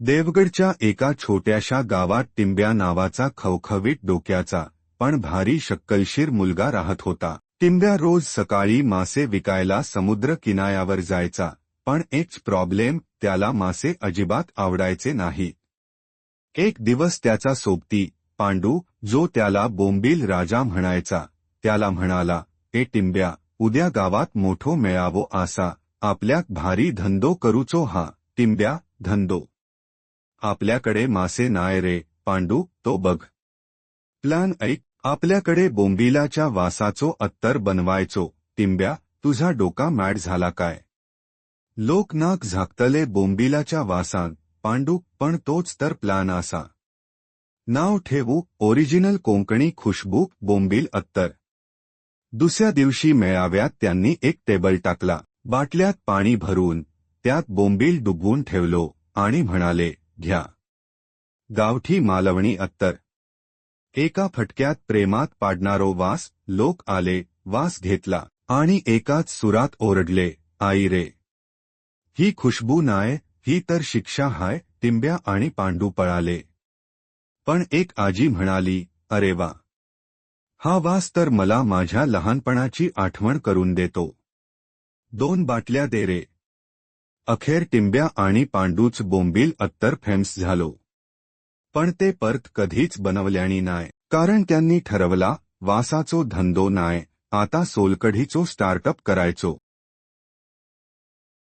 देवगडच्या एका छोट्याशा गावात टिंब्या नावाचा खवखवीत डोक्याचा पण भारी शक्कलशीर मुलगा राहत होता. टिंब्या रोज सकाळी मासे विकायला समुद्र किनाऱ्यावर जायचा पण एक प्रॉब्लेम त्याला मासे अजिबात आवडायचे नाही. एक दिवस त्याचा सोबती पांडू जो त्याला बोंबील राजा म्हणायचा त्याला म्हणाला ए टिंब्या उद्या गावात मोठो मेळावो आसा आपल्याक भारी धंदो करूचो हा टिंब्या धंदो. आपल्याकडे मासे नाय रे पांडू तो बघ. प्लॅन ऐक आपल्याकडे बोंबिलाच्या वासाचो अत्तर बनवायचो टिंब्या तुझा डोका मॅड झाला काय? लोक नाक झाकतले बोंबिलाच्या वासान पांडू पण तोच तर प्लॅन असा. नाव ठेवू ओरिजिनल कोंकणी खुशबू बोंबील अत्तर. दुसऱ्या दिवशी मेळाव्यात त्यांनी एक टेबल टाकला बाटल्यात पाणी भरून त्यात बोंबील डुबवून ठेवलो आणि म्हणाले घ्या. गावठी मालवणी अत्तर. एका फटक्यात प्रेमात पाडणारो वास लोक आले वास घेतला आणि एकाच सुरात ओरडले आई रे. ही खुशबू नाय ही तर शिक्षा हाय टिंब्या आणि पांडू पळाले. पण एक आजी म्हणाली अरे वा. हा वास तर मला माझ्या लहानपणाची आठवण करून देतो. दोन बाटल्या दे रे. अखेर टिंब्या आणि पांडूच बोंबील अत्तर फेम्स झालो. पण ते परत कधीच बनवल्यानी नाय. कारण त्यांनी ठरवला वासाचो धंदो नाय आता सोलकढीचो स्टार्टअप करायचो.